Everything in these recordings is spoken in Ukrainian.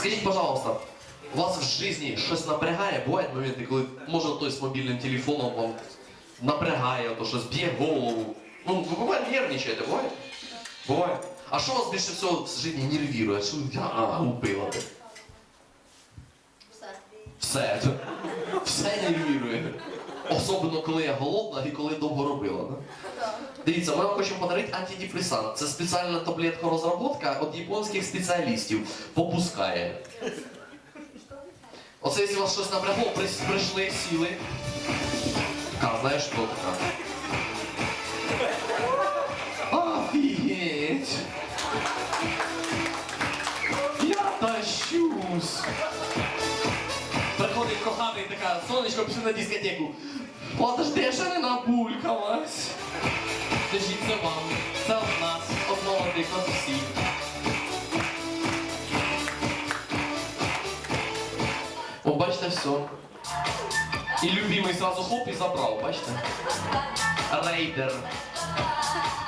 Скажіть, пожалуйста, вас в житті щось напрягає? Бувають моменти, коли може той з мобільним телефоном вам напрягає, то щось б'є голову. Ну, ви буває нервничаєте, буває? Буває. А що вас більше всього в житті нервірує? Що а, убила? Все. Все. Все нервірує. Особливо, коли я голодна і коли довго робила. Да? Дивіться, ми вам хочемо подарити антидепресант. Це спеціальна таблетка розробка від японських спеціалістів. Попускає. Оце якщо вас щось напрягло, прийшли, сіли. Така, знаєш, що така? Коханий така, сонечко, пішли на дискотеку. Подожди, я ще не набулькалась. Це вам. Це від нас, одного от всіх. О, бачите, все. І любимий зразу хоп і забрав, бачите? Рейдер.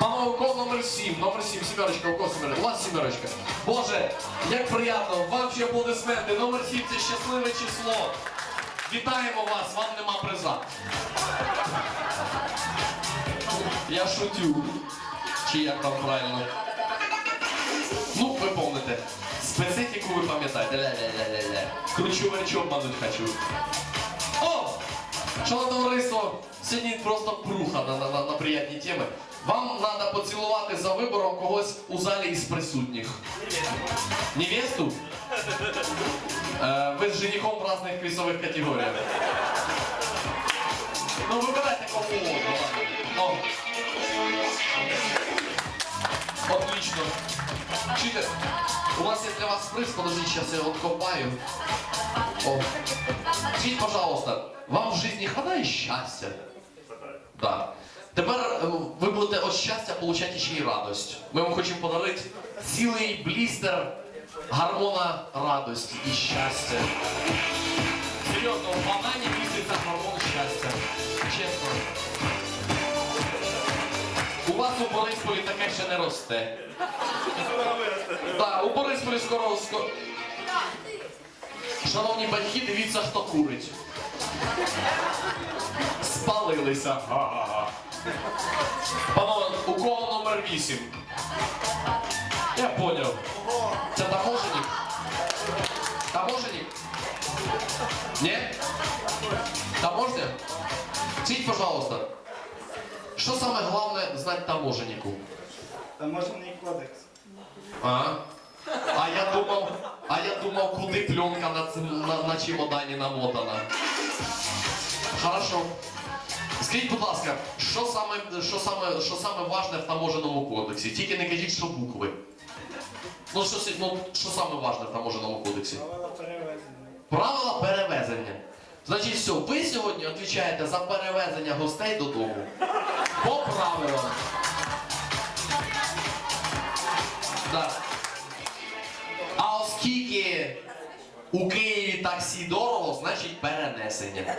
Панове, у кого номер 7, номер 7, сімерочка, у кого сімерочка? У вас сімерочка. Боже, як приємно, вам ще аплодисменти. Номер 7 це щасливе число. Вітаємо вас, вам нема приза. Я шутю. Чи як там правильно? Ну, ви помните. Специфіку ви пам'ятаєте. Ля-ля-ля-ля-ля. Кручу верчу, обмануть хочу. О! Шановне товариство, сьогодні просто пруха на, на, на, на приятні теми. Вам треба поцілувати за вибором когось у залі із присутніх. Невесту? З женихом в різних весових категоріях. Ну, вибирайте кого угодно. ладно. Отлично. Чите, у нас є для вас приз, подожди, сейчас я его откопаю. О. Скажіть, пожалуйста, вам в житті хватає щастя? Да. Тепер е, ви будете від щастя отримати ще й радость. Ми вам хочемо подарити цілий блістер гормона радості і щастя. Серйозно, в банані міститься гормон щастя. Чесно. У вас у Борисполі таке ще не росте. Так, у Борисполі скоро скоро. Шановні батьки, дивіться, хто курить. Спалилися. Панове, у кого номер 8? Я поняв. Це таможенник? Таможенник? Ні? Таможня? Скажіть, пожалуйста, що саме головне знати таможеннику? Таможенний кодекс. А? А я думав, а я думав, куди пленка на, ц- на, на чемодані намотана. Хорошо. Скажіть, будь ласка, що саме, що саме, що саме важне в таможеному кодексі? Тільки не кажіть, що букви. Ну, що, ну, що саме важне в таможеному кодексі? Правила перевезення. Правила перевезення. Значить, все, ви сьогодні відповідаєте за перевезення гостей додому. По правилам. Да. А оскільки у Києві таксі дорого, значить перенесення.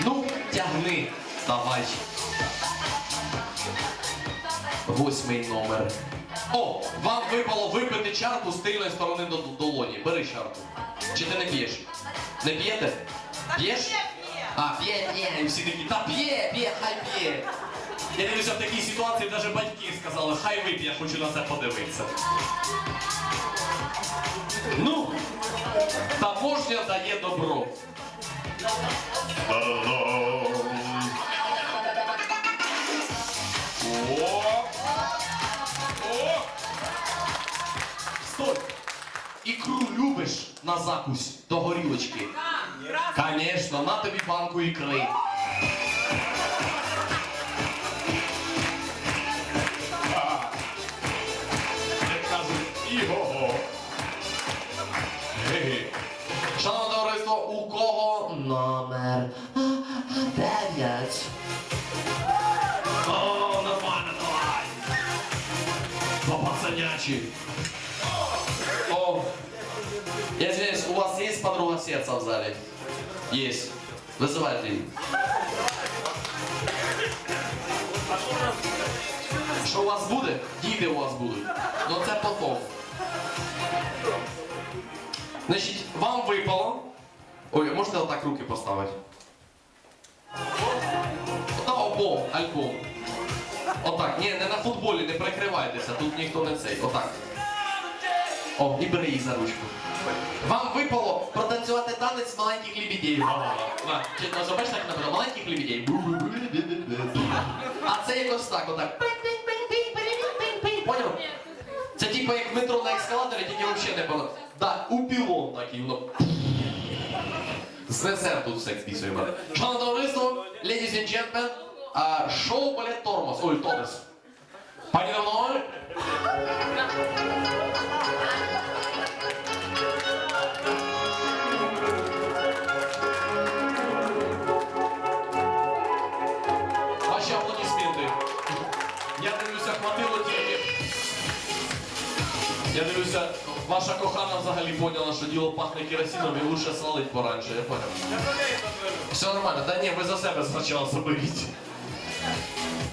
Ну, тягни, давай. Восьмий номер. О, вам випало випити чарку з тильної сторони до до- долоні. Бери чарку. Чи ти не п'єш? Не п'єте? П'єш? А, п'є, п'є. І всі такі, та п'є, п'є, хай п'є. Я дивлюся, в такій ситуації навіть батьки сказали, хай вип'є, я хочу на це подивитися. Ну, таможня дає добро. На закусь до горілочки? Конечно, на тобі банку ікри. Шановне товариство, у кого номер дев'ять? О, нормально, давай. По. Подруга сердца в зале? Есть. Вызывайте ее. Що у вас буде? Діти у вас будуть. Ну це потом. Значить, вам випало. Ой, можете отак руки поставити? Та обом, альбом. Отак. Ні, не на футболі, не прикривайтеся, тут ніхто не цей. Отак. О, і бери їх за ручку. Вам випало протанцювати танець маленьких чесно, зробиш так наприклад, маленьких лебедей. А це якось так, отак. Поняв? Це типу як метро на ескалаторі, тільки взагалі не було. Да, у пілон такий, воно. Знесе тут все вписуємо. Шановне товариство, ladies and gentlemen, а, шоу балет тормоз. Ой, тормоз. Пані давно. Ваші аплодисменти. Я дивлюся, хватило тільки. Я дивлюся, ваша кохана взагалі поняла, що діло пахне керосином і лучше свалить пораньше, я понял. Все нормально, та ні, ви за себе спочатку заберіть.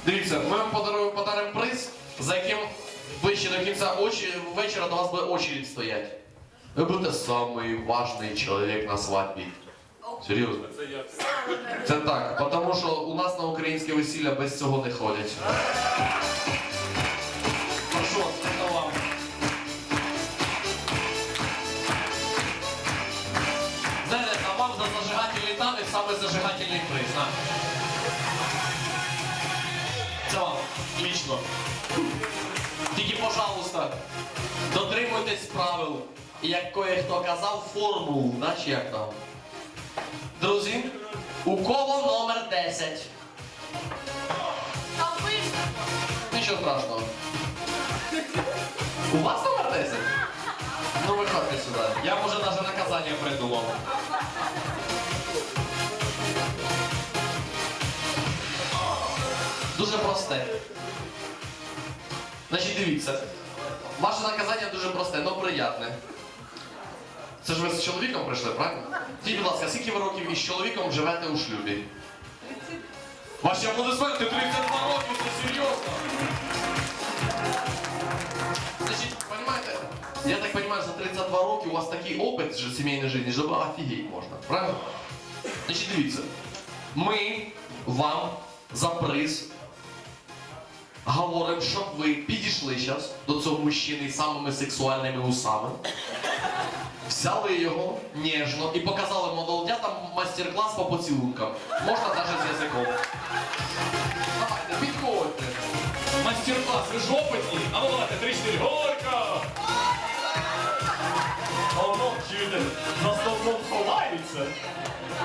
Дивіться, ми вам подаруємо подаримо приз, за яким ви ще до кінця очі, вечора до вас буде очередь стоять. Ви будете самий важний чоловік на свадьбі. Серйозно? Це так, тому що у нас на українське весілля без цього не ходять. Прошу вас, це вам. Знаєте, а вам за зажигательний танець саме зажигательний приз. Вам лічно. Тільки, пожалуйста, дотримуйтесь правил. Як кое-хто казав, формул, наче як там. Друзі, у кого номер 10? Нічого страшного. У вас номер 10? Ну виходьте сюди. Я може навіть наказання придумав. Дуже просте. Значить, дивіться. Ваше наказання дуже просте, але приятне. Це ж ви з чоловіком прийшли, правильно? Скажіть, будь ласка, скільки ви років із чоловіком живете у шлюбі? Ваші аплодисменти 32 роки, це серйозно. Значить, понимаете, я так понимаю, за 32 роки у вас такий опит сімейної житті, що офігеть можна, правильно? Значить, дивіться, ми вам за приз говоримо, щоб ви підійшли зараз до цього мужчини самими сексуальними усами, взяли його ніжно і показали молодятам майстер-клас по поцілункам. Можна навіть з язиком. Давайте, підходьте. Мастер-клас, ви ж опитні? А ну давайте, три-чотири, горько! А воно, чуєте, за столом ховається.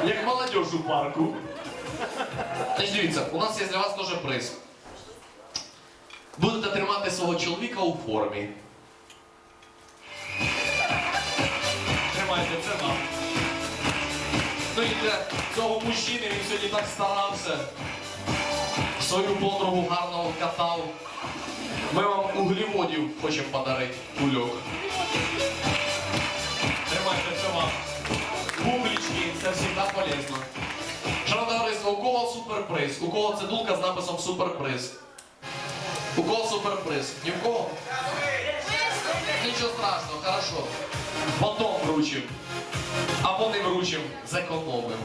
Як молодежь у парку. Дивіться, у нас є для вас теж приз. Будете тримати свого чоловіка у формі. Тримайте, це нам. Ну цього мужчини він сьогодні так старався. Свою подругу гарно катав. Ми вам углеводів хочемо подарити кульок. Тримайте, це вам. Бублички, це завжди полезно. Шановне товариство, у кого суперприз? У кого цидулка з написом суперприз? У кого суперприз? Ні в кого? Нічого страшного, хорошо. Потом вручим. Або не вручим, зекономим.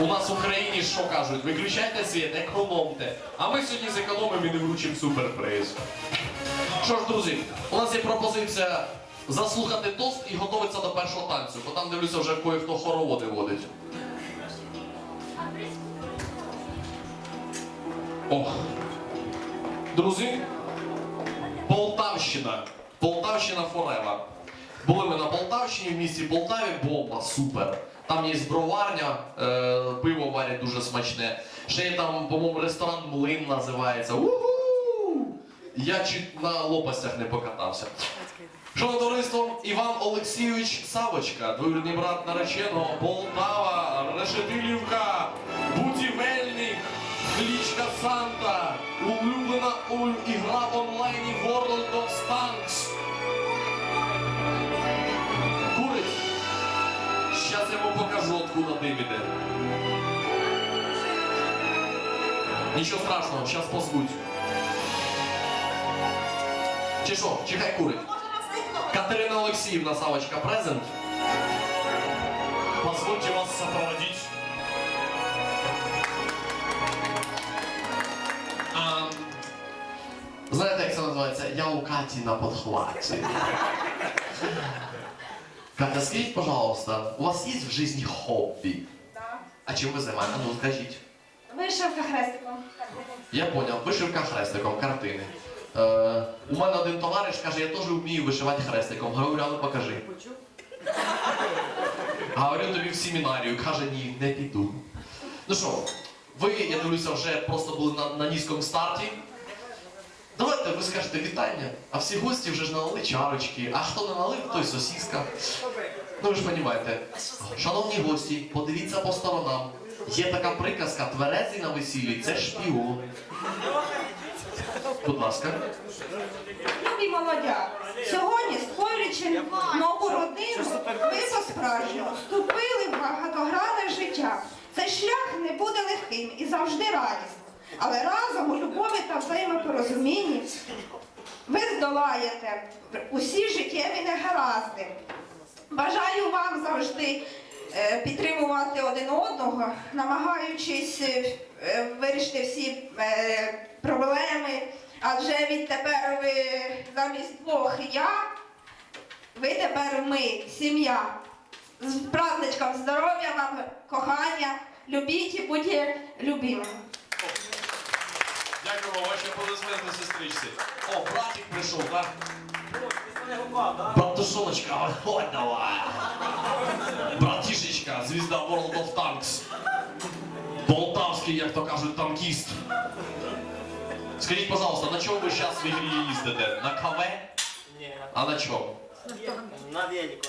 У нас в Україні що кажуть? Виключайте світ, економте. А ми сьогодні зекономимо і не вручимо суперприз. Що ж, друзі, у нас є пропозиція заслухати тост і готуватися до першого танцю, бо там дивлюся вже кое-хто хороводи водить. О. Друзі, Полтавщина. Полтавщина Форева. Були ми на Полтавщині, в місті Полтаві, бомба, супер. Там є броварня, е, пиво варять дуже смачне. Ще є там, по-моєму, ресторан Млин називається. Уху! Я чуть на лопастях не покатався. Шановне товариство, Іван Олексійович Савочка, двоюрідний брат нареченого, Полтава, Решетилівка, будівельник, клічка Санта, улюблена у- ігра в онлайні World of Tanks. Курить. Щас я йому покажу, откуда дим іде. Нічого страшного, щас позвуть. Чи що, чи хай курить? Катерина Олексіївна Савочка презент. Позвольте вас сопроводить. Я у Каті на подхваті. Катя, скажіть, пожалуйста, у вас є в житті хобі? Да. А чим ви займаєтесь? Ну, скажіть. Вишивка хрестиком. Я поняв, вишивка хрестиком, картини. Е, у мене один товариш каже, я теж вмію вишивати хрестиком. Говорю, а ну покажи. Говорю тобі в семінарію, каже, ні, не піду. Ну що, ви, я дивлюся, вже просто були на, на низькому старті. Давайте ви скажете вітання, а всі гості вже ж налили чарочки, а хто не налив, той сосіска. Ну ви ж розумієте. Шановні гості, подивіться по сторонам. Є така приказка, тверезий на весіллі це шпіон. Будь ласка. Любі молодя, сьогодні, створюючи нову родину, ви по-справжньому вступили в багатогранне життя. Цей шлях не буде легким і завжди радісним. Але разом у любові та взаємопорозумінні ви здолаєте усі життєві негаразди. Бажаю вам завжди е, підтримувати один одного, намагаючись е, е, вирішити всі проблеми. Адже відтепер ви замість двох я, ви тепер ми, сім'я. З праздничком здоров'я вам, кохання, любіть і будьте любимими. Дякуємо, ваші аплодисменти сестричці. О, братик прийшов, так? Братушоночка, виходь давай. Братішечка, звізда World of Tanks. Полтавський, як то кажуть, танкіст. Скажіть, пожалуйста, на чому ви зараз в ігрі їздите? На КВ? Ні, А на чому? на велику.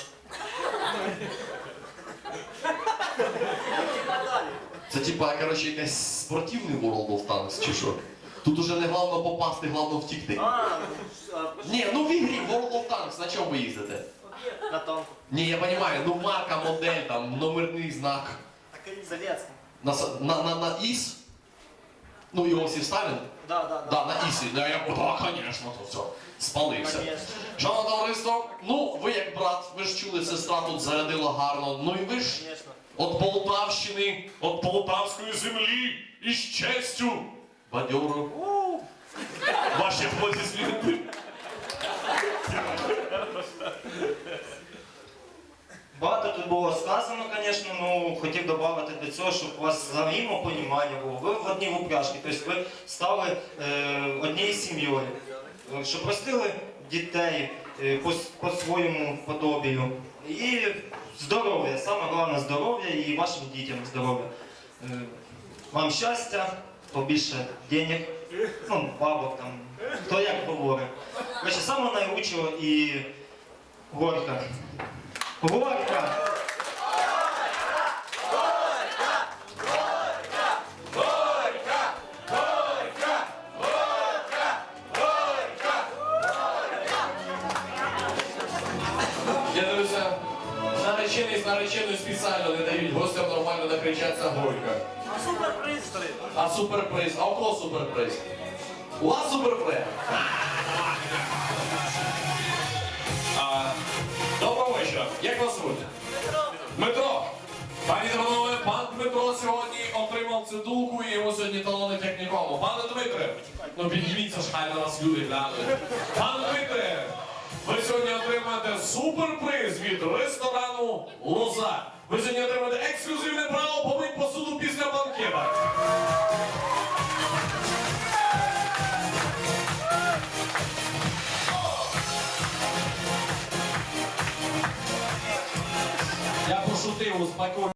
Це типа, коротше, якийсь спортивний World of Tanks, чи що? Тут уже не головно попасти, головно втікти. А, Ні, ну в ігрі World of Tanks, на чому ви їздите? на танку. Ні, я розумію, ну марка, модель, там, номерний знак. Так Залецька. На, с- на, на, на ІС? Ну, Іосиф Сталін? Да, да, Да, на ІСі. Да, я так, звісно, то все. Спалився. Конечно. Шановне товариство, ну, ви як брат, ви ж чули, сестра тут зарядила гарно. Ну і ви ж Конечно. от Полтавщини, от полтавської землі із честю. Бадьоро. Ваші аплодисменти. Багато тут було сказано, звісно, ну хотів додати до цього, щоб у вас взаємопонімання було. Ви в одній упряжці, тобто ви стали е, однією сім'єю, Е, щоб ростили дітей е, по, по своєму подобію. І здоров'я, саме головне здоров'я і вашим дітям здоров'я. Е, вам щастя, побільше денег, ну, бабок там, хто як говорить. Короче, саме найкращого і горка. Горка! Наречений з нареченою спеціально не дають гостям нормально накричатися горько. Суперприз, старий. А суперприз? А у кого суперприз? У вас суперприз? А, доброго вечора. Як вас звуть? Дмитро. Пані та пан Дмитро сьогодні отримав цидулку і йому сьогодні талонить як нікому. Пане Дмитре, ну підніміться ж, хай на вас люди глянуть. Пане Дмитре, ви сьогодні отримаєте суперприз від ресторану Лоза. Ви сьогодні отримаєте ексклюзивне право помити посуду після банкета. Я пошутив, успокойся.